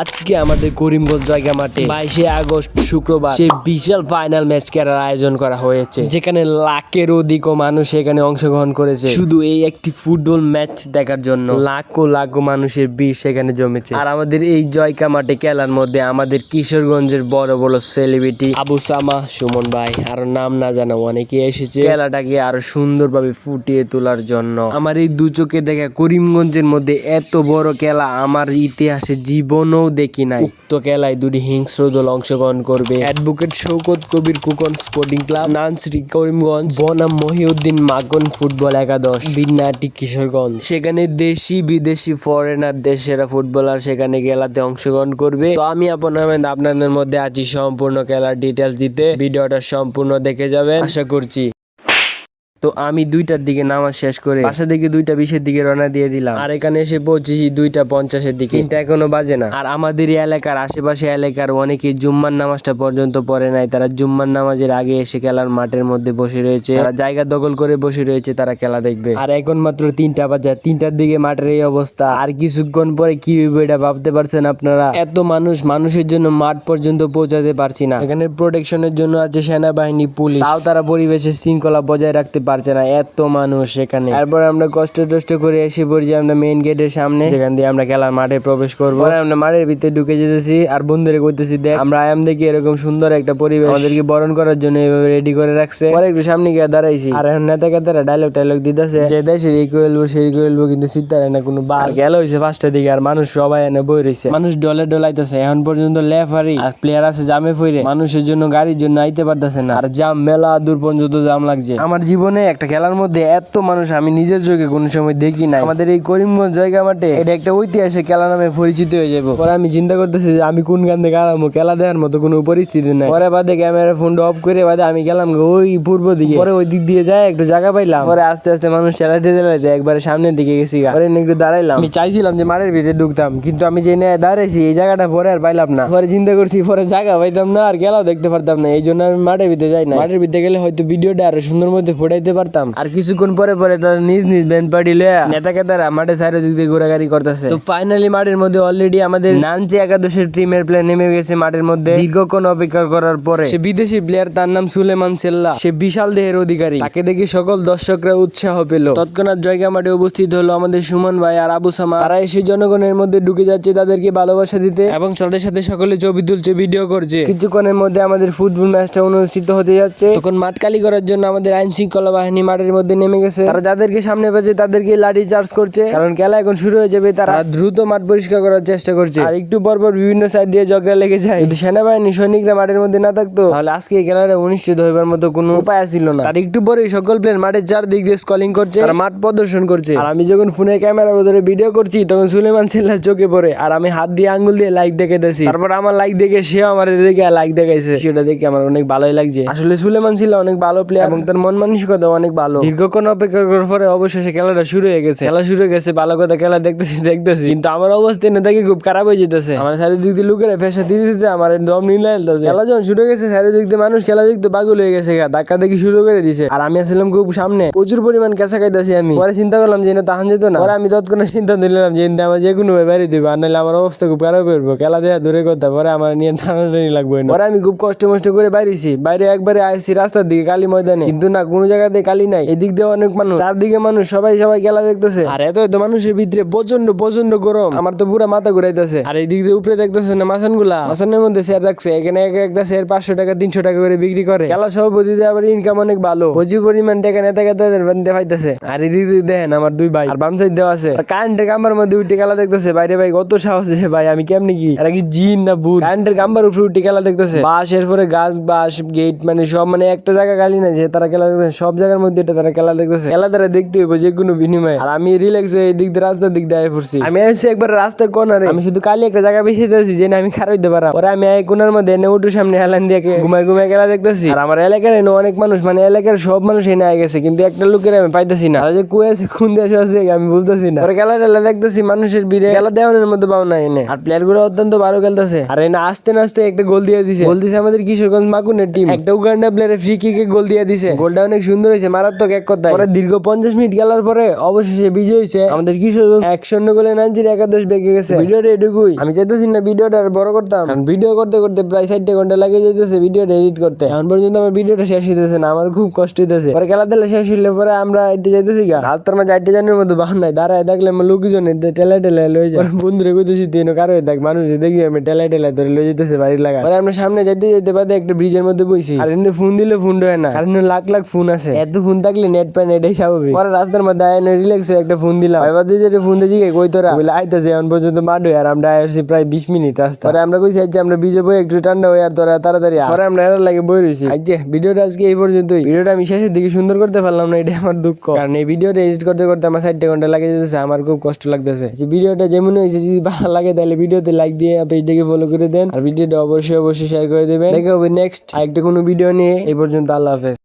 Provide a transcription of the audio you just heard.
আজকে আমাদের করিমগঞ্জ জায়গা মাঠে বাইশে আগস্ট শুক্রবার সেই বিশাল ফাইনাল ম্যাচ খেলার আয়োজন করা হয়েছে। যেখানে লাখের অধিক মানুষ এখানে অংশগ্রহণ করেছে। শুধু এই একটি ফুটবল ম্যাচ দেখার জন্য। লাখো লাখো মানুষের ভিড় সেখানে জমেছে। আর আমাদের এই জয়কা মাঠে খেলার মধ্যে আমাদের কিশোরগঞ্জের বড় বড় সেলিব্রিটি আবু সামা, সুমন ভাই। আর নাম না জানা অনেকে এসেছে। খেলাটাকে আরও সুন্দরভাবে ফুটিয়ে তোলার জন্য। আমার এই দু চোখে দেখা করিমগঞ্জের মধ্যে এত বড় খেলা আমার ইতিহাসে জীবনেও দেখি নাই। উক্ত খেলায় দুটি হিংস্র দল অংশগ্রহণ করবে। অ্যাডভোকেট শৌকত কবির কুকন স্পোর্টিং ক্লাব নানশ্রী করিমগঞ্জ বনাম মহিউদ্দিন মাগন ফুটবল একাদশ বিন্নাটি কিশোরগঞ্জ। সেখানে দেশি বিদেশি ফরেনার দেশেরা ফুটবলার সেখানে খেলাতে অংশগ্রহণ করবে। তো আমি আপনার আপনাদের মধ্যে আছি সম্পূর্ণ খেলার ডিটেলস দিতে। ভিডিওটা সম্পূর্ণ দেখে যাবেন। আশা করছি তো আমি দুইটার দিকে নামাজ শেষ করে বাসা দিকে দুইটা বিশের দিকে রওনা দিয়ে দিলাম। আর এখানে এসে পৌঁছেছি দুইটা পঞ্চাশের দিকে। তিনটা এখনও বাজে না। আর আমাদের এলাকার আশেপাশে এলাকার অনেকে জুম্মার নামাজটা পর্যন্ত পড়ে নাই। তারা জুম্মার নামাজের আগে এসে খেলার মাঠের মধ্যে বসে রয়েছে। তারা জায়গা দখল করে বসে রয়েছে, তারা খেলা দেখবে। আর এখন মাত্র তিনটা বাজে। তিনটার দিকে মাঠের এই অবস্থা। আর কিছুক্ষণ পরে কি হইবে এটা ভাবতে পারছেন আপনারা? এত মানুষ, মানুষের জন্য মাঠ পর্যন্ত পৌঁছাতে পারছি না। এখানে প্রোটেকশনের জন্য আছে সেনাবাহিনী, পুলিশ। তাও তারা পরিবেশের শৃঙ্খলা বজায় রাখতে পারছে না, এত মানুষ এখানে। তারপর আমরা কষ্ট টষ্ট করে এসে পড়ছি আমরা মেইন গেটের সামনে। যেখান দিয়ে আমরা খেলার মাঠে প্রবেশ করব। আমরা মাঠের ভিতরে ঢুকে যেতেছি আর বন্ধুরে কইতেছি দেখ, আমরা আয়াম দেখি এরকম সুন্দর একটা পরিবেশ। আমাদেরকে বরণ করার জন্য এভাবে রেডি করে রাখছে। পরে একটু সামনে গিয়ে দাঁড়াইছি। আর এখন নেতা কেতারা ডায়লগ টাইলগ দিতেছে। যে দেশে এই করব সেই করব কিন্তু সিদ্ধারে না কোনো বার। গেল হয়েছে পাঁচটা দিকে আর মানুষ সবাই এনে বই রয়েছে মানুষ ডলে ডলাইতেছে। এখন পর্যন্ত লেফারি আর প্লেয়ার আছে জামে ফইরে। মানুষের জন্য, গাড়ির জন্য আইতে পারতেছে না। আর জাম, মেলা দূর পর্যন্ত জাম লাগছে। আমার জীবনে একটা খেলার মধ্যে এত মানুষ আমি নিজের চোখে কোনো সময় দেখি না আমাদের এই করিমগঞ্জ জায়গা মাঠে এটা একটা ঐতিহাসিক খেলা নামে পরিচিত হয়ে যাব। পরে আমি চিন্তা করতেছি যে আমি কোন গান থেকে আরামো খেলা দেওয়ার মতো কোনো পরিস্থিতি নাই। পরে বাদে ক্যামেরা ফোনটা অফ করে বাদে আমি গেলাম ওই পূর্ব দিকে। পরে ওই দিক দিয়ে যায় একটু জায়গা পাইলাম। পরে আস্তে আস্তে মানুষ চালাইতে চালাইতে একবারে সামনের দিকে গেছি। পরে একটু দাঁড়াইলাম। আমি চাইছিলাম যে মাঠের ভিতরে ঢুকতাম, কিন্তু আমি যে নিয়ে দাঁড়াইছি এই জায়গাটা পরে আর পাইলাম না। পরে চিন্তা করছি পরে জায়গা পাইতাম না আর গেলাও দেখতে পারতাম না, এই জন্য আমি মাঠের ভিতরে যাই না মাঠের ভিতরে গেলে হয়তো ভিডিওটা আরও সুন্দর মধ্যে ফুটাইতে পারতাম। আর কিছুক্ষণ পরে পরে তারা নিজ নিজ ব্যান্ড পার্টি লয়া নেতা কেতারা মাঠে সাইডের দিক দিয়ে ঘোরাঘুরি করতেছে। তো ফাইনালি মাঠের মধ্যে অলরেডি আমাদের নানচি একাদশের টিমের প্লেয়ার নেমে গেছে মাঠের মধ্যে। দীর্ঘক্ষণ অপেক্ষা করার পরে সে বিদেশি প্লেয়ার তার নাম সুলেমান সেল্লা। সে বিশাল দেহের অধিকারী। তাকে দেখে সকল দর্শকরা উৎসাহ পেল। তৎক্ষণাৎ জয়গা মাঠে উপস্থিত হলো আমাদের সুমন ভাই আর আবু সামা তারা এসে জনগণের মধ্যে ঢুকে যাচ্ছে তাদেরকে ভালোবাসা দিতে এবং তাদের সাথে সকলে ছবি তুলছে ভিডিও করছে। কিছুক্ষণের মধ্যে আমাদের ফুটবল ম্যাচটা অনুষ্ঠিত হতে যাচ্ছে। তখন মাঠ কালি করার জন্য আমাদের আইন শৃঙ্খলা বাহিনী মাঠের মধ্যে নেমে গেছে। তারা যাদেরকে সামনে পেয়েছে, তাদেরকে লাঠি চার্জ করছে। কারণ খেলা এখন শুরু হয়ে যাবে, তারা দ্রুত মাঠ পরিষ্কার করার চেষ্টা করছে। আর একটু পর পর বিভিন্ন সাইড দিয়ে ঝগড়া লেগে যায়। যদি সেনাবাহিনী সৈনিকরা মাঠের মধ্যে না থাকতো, তাহলে আজকে এই খেলাটা অনুষ্ঠিত হইবার মতো কোনো উপায় ছিল না। তার একটু পরে সকল প্লেয়ার মাঠের চারদিক দিয়ে স্কলিং করছে, তারা মাঠ প্রদর্শন করছে। আর আমি যখন ফোনে ক্যামেরা ধরে ভিডিও করছি, তখন সুলেমান সেল্লার চোখে পড়ে, আর আমি হাত দিয়ে আঙ্গুল দিয়ে লাইক দেখে দিয়েছি তারপর আমার লাইক দেখে সেও আমার দেখে লাইক দেখাইছে। সেটা দেখে আমার অনেক ভালোই লাগছে। আসলে সুলেমান ছিল অনেক ভালো প্লেয়ার এবং তার মন মানসিকতা অনেক ভালো। দীর্ঘক্ষণ অপেক্ষা করার পরে অবশেষে খেলাটা শুরু হয়ে গেছে। খেলা শুরু হয়ে গেছে ভালো কথা খেলা দেখতেছি দেখতেছি। কিন্তু আমার অবস্থা না দেখে খুব খারাপ হয়ে যেতেছে। আমার চারিদিক দিয়ে লুকের ফেসা দিতে দিতে আমার দম নিলে খেলা যখন শুরু হয়ে গেছে চারিদিক দিয়ে মানুষ খেলা দেখতে পাগল হয়ে গেছে ধাক্কা দেখি শুরু করে দিছে। আর আমি আসলাম খুব সামনে। প্রচুর পরিমাণ কেঁচা খাইতেছি আমি। পরে চিন্তা করলাম যে না তাহান যেত না। পরে আমি তৎক্ষণাৎ সিদ্ধান্ত নিলাম যে আমার যে কোনো বাইরে দিব। আর নাহলে আমার অবস্থা খুব খারাপ করব। খেলা দেওয়া দূরে কথা। পরে আমার নিয়ে টানাটানি লাগবে না। পরে আমি খুব কষ্ট মষ্ট করে বাইরেছি। বাইরে একবারে আসছি রাস্তার দিকে কালী ময়দানে। কিন্তু না কোনো জায়গাতে কালী নাই, এদিক দিয়ে অনেক মানুষ, চারদিকে মানুষ, সবাই সবাই খেলা দেখতেছে। আর এত এত মানুষের ভিতরে প্রচণ্ড প্রচণ্ড গরম। আমার তো পুরা মাথা ঘুরাইতেছে। আর এই দিক দিয়ে উপরে দেখতেছে না মাসানগুলা মাসানের মধ্যে শেয়ার রাখছে, এখানে এক একটা শেয়ার পাঁচশো টাকা, তিনশো টাকা করে বিক্রি করে। খেলা সভাপতিতে আবার ইনকাম অনেক ভালো। প্রচুর পরিমাণ টাকা নেতা কেতাদের দেখাইতেছে আর এদিক দিয়ে দেখেন আমার দুই ভাই, আর বাম সাইড দেওয়া আছে। কারেন্টের কাম্বার মধ্যে উঠে খেলা দেখতেছে। বাইরে ভাই কত সাহস আছে ভাই, আমি কেমনি কি? আর কি জিন না ভূত? কারেন্টের কাম্বার উপরে উঠে খেলা দেখতেছে। বাস এরপরে গাছ বাস গেট মানে সব মানে একটা জায়গা খালি না যে তারা খেলা দেখতেছে, সব জায়গার মধ্যে এটা তারা খেলা দেখতেছে। খেলা তারা দেখতে হইব যে কোনো বিনিময়ে। আর আমি রিল্যাক্স হয়ে এই দিক দিয়ে রাস্তার দিক দিয়ে পড়ছি। আমি আসছি একবার রাস্তার কর্নারে আমি শুধু কালি একটা জায়গা বেশি দিতেছি যে আমি খারাপ হইতে পারা পরে আমি এই কোনার মধ্যে এনে উঠু সামনে হেলান দিয়ে ঘুমাই ঘুমাই খেলা দেখতেছি। আর আমার এলাকার এনে অনেক মানুষ মানে এলাকার সব মানুষ এনে আয় গেছে। কিন্তু একটা লোকের আমি পাইতেছি না। আর যে কুয়ে আছে কোন দেশে আছে, আমি বুঝতেছি না। পরে খেলা টেলা দেখতেছি, মানুষের ভিড়ে। খেলা দেওয়ানোর মধ্যে পাও না এনে। আর প্লেয়ারগুলো অত্যন্ত ভালো খেলতেছে। আর এনে আস্তে আস্তে একটা গোল দিয়ে দিছে। গোল দিছে আমাদের কিশোরগঞ্জ মাকুনের টিম একটা উগান্ডা প্লেয়ারের ফ্রি কিকে গোল দিয়ে দিছে। গোলটা অনেক সুন্দর হয়েছে মারাত্মক এক কথা পরে দীর্ঘ পঞ্চাশ মিনিট খেলার পরে অবশেষে বিজয় হয়েছে। আমাদের কিশোর এক শূন্য গোলে নাইজেরিয়া একাদশ বেঁকে গেছে। ভিডিওটা এটুকুই। আমি চাইতেছি না ভিডিওটা আর বড় করতাম। কারণ ভিডিও করতে করতে প্রায় ষাটটা ঘণ্টা লাগে যেতেছে ভিডিওটা এডিট করতে। এখন পর্যন্ত আমার ভিডিওটা শেষ হইতেছে না আমার খুব কষ্ট হইতেছে। পরে খেলা দিলে শেষ হইলে পরে আমরা এটি যাইতেছি গা। রাস্তার মাঝে আটটা জানের মধ্যে বাহন নাই। দাঁড়ায় দেখলে আমার লোকজন টেলা টেলা লয়ে যায়। পরে বন্ধুরে কইতেছি তুই কারও দেখ মানুষ দেখি আমি টেলা টেলা ধরে লয়ে যেতেছে বাড়ির লাগা পরে আমরা সামনে যাইতে যাইতে বাদে একটা ব্রিজের মধ্যে বইছি। আর এমনি ফোন দিলে ফোন হয় না। আর লাখ লাখ ফোন আছে। এত ফোন থাকলে নেট পায় না, এটাই স্বাভাবিক। পরে রাস্তার মধ্যে আয় রিল্যাক্স হয়ে একটা ফোন দিলাম। এবার দিয়ে যে ফোন দিয়ে কই তোরা? বলে, আইতাছে, এখন পর্যন্ত মাঠে আর আমরা আসছি প্রায় বিশ মিনিট রাস্তা। পরে আমরা কইছি আজকে আমরা বিজে বই একটু ঠান্ডা হয়ে আর তোরা তাড়াতাড়ি পরে আমরা এর লাগে বই রয়েছি আজকে ভিডিওটা আজকে এই পর্যন্তই। ভিডিওটা আমি শেষের দিকে সুন্দর করতে পারলাম না এটা আমার দুঃখ। কারণ এই ভিডিওটা এডিট করতে করতে আমার ষাটটা ঘণ্টা লাগে যেতেছে, আমার খুব কষ্ট লাগতেছে। যে ভিডিওটা যেমন হয়েছে, যদি ভালো লাগে, তাহলে ভিডিওতে লাইক দিয়ে পেজটাকে ফলো করে দেন। আর ভিডিওটা অবশ্যই অবশ্যই শেয়ার করে দেবেন। দেখা হবে নেক্সট আরেকটা কোনো ভিডিও নিয়ে। এই পর্যন্ত আল্লাহ হাফেজ।